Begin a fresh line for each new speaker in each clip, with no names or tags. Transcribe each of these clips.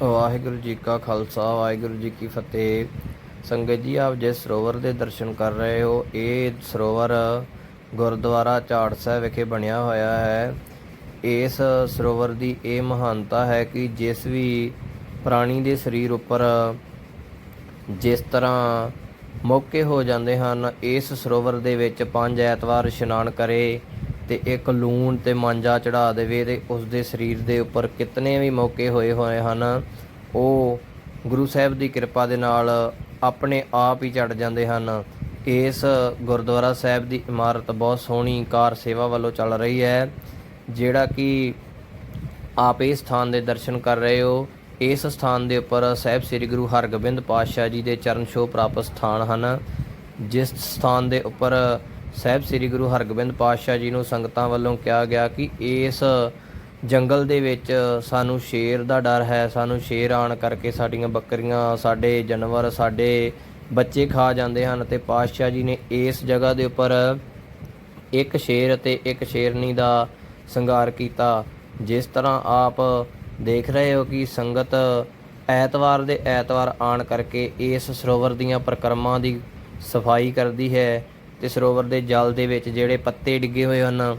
ਵਾਹਿਗੁਰੂ ਜੀ ਕਾ ਖਾਲਸਾ, ਵਾਹਿਗੁਰੂ ਜੀ ਕੀ ਫਤਿਹ। ਸੰਗਤ ਜੀ, ਆਪ ਜਿਸ ਸਰੋਵਰ ਦੇ ਦਰਸ਼ਨ ਕਰ ਰਹੇ ਹੋ, ਇਹ ਸਰੋਵਰ ਗੁਰਦੁਆਰਾ ਝਾੜ ਸਾਹਿਬ ਵਿਖੇ ਬਣਿਆ ਹੋਇਆ ਹੈ। ਇਸ ਸਰੋਵਰ ਦੀ ਇਹ ਮਹਾਨਤਾ ਹੈ ਕਿ ਜਿਸ ਵੀ ਪ੍ਰਾਣੀ ਦੇ ਸਰੀਰ ਉੱਪਰ ਜਿਸ ਤਰ੍ਹਾਂ ਮੌਕੇ ਹੋ ਜਾਂਦੇ ਹਨ, ਇਸ ਸਰੋਵਰ ਦੇ ਵਿੱਚ ਪੰਜ ਐਤਵਾਰ ਇਸ਼ਨਾਨ ਕਰੇ ਤੇ ਇੱਕ ਲੂਣ ਤੇ ਮਾਂਜਾ ਚੜਾ ਦੇਵੇ ਤੇ ਉਸ ਦੇ ਸਰੀਰ ਦੇ ਉੱਪਰ ਕਿਤਨੇ ਵੀ ਮੌਕੇ ਹੋਏ ਹੋਏ ਹਨ, ਉਹ ਗੁਰੂ ਸਾਹਿਬ ਦੀ ਕਿਰਪਾ ਦੇ ਨਾਲ ਆਪਣੇ ਆਪ ਹੀ ਚੜ ਜਾਂਦੇ ਹਨ। ਇਸ ਗੁਰਦੁਆਰਾ ਸਾਹਿਬ ਦੀ ਇਮਾਰਤ ਬਹੁਤ ਸੋਹਣੀ ਕਾਰ ਸੇਵਾ ਵੱਲੋਂ ਚੱਲ ਰਹੀ ਹੈ, ਜਿਹੜਾ ਕਿ ਆਪ ਇਸ ਸਥਾਨ ਦੇ ਦਰਸ਼ਨ ਕਰ ਰਹੇ ਹੋ। ਇਸ ਸਥਾਨ ਦੇ ਉੱਪਰ ਸਾਹਿਬ ਸ੍ਰੀ ਗੁਰੂ ਹਰਗੋਬਿੰਦ ਪਾਤਸ਼ਾਹ ਜੀ ਦੇ ਚਰਨ ਛੋਹ ਪ੍ਰਾਪਤ ਸਥਾਨ ਹਨ, ਜਿਸ ਸਥਾਨ ਦੇ ਉੱਪਰ ਸਾਹਿਬ, ਸ੍ਰੀ ਗੁਰੂ ਹਰਗੋਬਿੰਦ ਪਾਤਸ਼ਾਹ ਜੀ ਨੂੰ ਸੰਗਤਾਂ ਵੱਲੋਂ ਕਿਹਾ ਗਿਆ ਕਿ ਇਸ ਜੰਗਲ ਦੇ ਵਿੱਚ ਸਾਨੂੰ ਸ਼ੇਰ ਦਾ ਡਰ ਹੈ, ਸਾਨੂੰ ਸ਼ੇਰ ਆਣ ਕਰਕੇ ਸਾਡੀਆਂ ਬੱਕਰੀਆਂ, ਸਾਡੇ ਜਾਨਵਰ, ਸਾਡੇ ਬੱਚੇ ਖਾ ਜਾਂਦੇ ਹਨ ਤੇ ਪਾਤਸ਼ਾਹ ਜੀ ਨੇ ਇਸ ਜਗ੍ਹਾ ਦੇ ਉੱਪਰ ਇੱਕ ਸ਼ੇਰ ਅਤੇ ਇੱਕ ਸ਼ੇਰਨੀ ਦਾ ਸੰਗਾਰ ਕੀਤਾ। ਜਿਸ ਤਰ੍ਹਾਂ ਆਪ ਦੇਖ ਰਹੇ ਹੋ ਕਿ ਸੰਗਤ ਐਤਵਾਰ ਦੇ ਐਤਵਾਰ ਆਣ ਕਰਕੇ ਇਸ ਸਰੋਵਰ ਦੀਆਂ ਪ੍ਰਕਰਮਾਂ ਦੀ ਸਫ਼ਾਈ ਕਰਦੀ ਹੈ ਤੇ ਸਰੋਵਰ ਦੇ ਜਲ ਦੇ ਵਿੱਚ ਜਿਹੜੇ ਪੱਤੇ ਡਿੱਗੇ ਹੋਏ ਹਨ,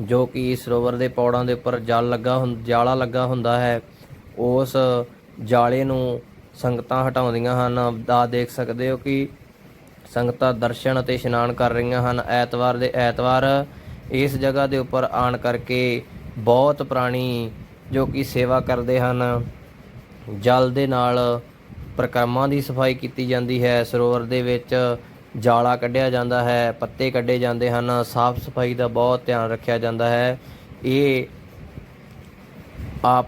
ਜੋ ਕਿ ਸਰੋਵਰ ਦੇ ਪੌੜਾਂ ਦੇ ਉੱਪਰ ਜਲ ਲੱਗਾ ਹੁੰ, ਜਾਲਾ ਲੱਗਾ ਹੁੰਦਾ ਹੈ, ਉਸ ਜਾਲੇ ਨੂੰ ਸੰਗਤਾਂ ਹਟਾਉਂਦੀਆਂ ਹਨ। ਦਾ ਦੇਖ ਸਕਦੇ ਹੋ ਕਿ ਸੰਗਤਾਂ ਦਰਸ਼ਨ ਅਤੇ ਇਸ਼ਨਾਨ ਕਰ ਰਹੀਆਂ ਹਨ। ਐਤਵਾਰ ਦੇ, ਐਤਵਾਰ ਇਸ ਜਗ੍ਹਾ ਦੇ ਉੱਪਰ ਆਣ ਕਰਕੇ ਬਹੁਤ ਪ੍ਰਾਣੀ ਜੋ ਕਿ ਸੇਵਾ ਕਰਦੇ ਹਨ। ਜਲ ਦੇ ਨਾਲ ਪ੍ਰਕਰਮਾਂ ਦੀ ਸਫ਼ਾਈ ਕੀਤੀ ਜਾਂਦੀ ਹੈ। ਸਰੋਵਰ ਦੇ ਵਿੱਚ ਜਾਲਾ ਕੱਢਿਆ ਜਾਂਦਾ ਹੈ, ਪੱਤੇ ਕੱਢੇ ਜਾਂਦੇ ਹਨ, ਸਾਫ਼ ਸਫ਼ਾਈ ਦਾ ਬਹੁਤ ਧਿਆਨ ਰੱਖਿਆ ਜਾਂਦਾ ਹੈ। ਇਹ ਆਪ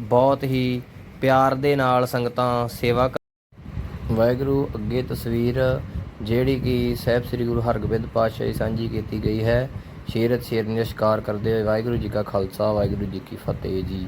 ਬਹੁਤ ਹੀ ਪਿਆਰ ਦੇ ਨਾਲ ਸੰਗਤਾਂ ਸੇਵਾ ਕਰ- ਵਾਹਿਗੁਰੂ, ਅੱਗੇ ਤਸਵੀਰ ਜਿਹੜੀ ਕਿ ਸਾਹਿਬ ਸ੍ਰੀ ਗੁਰੂ ਹਰਗੋਬਿੰਦ ਪਾਤਸ਼ਾਹ ਜੀ ਸਾਂਝੀ ਕੀਤੀ ਗਈ ਹੈ। ਸ਼ੇਰਤ ਸ਼ੇਰ ਦਾ ਸ਼ਿਕਾਰ ਕਰਦੇ ਹੋਏ ਵਾਹਿਗੁਰੂ ਜੀ ਕਾ ਖਾਲਸਾ, ਵਾਹਿਗੁਰੂ ਜੀ ਕੀ ਫਤਿਹ ਜੀ।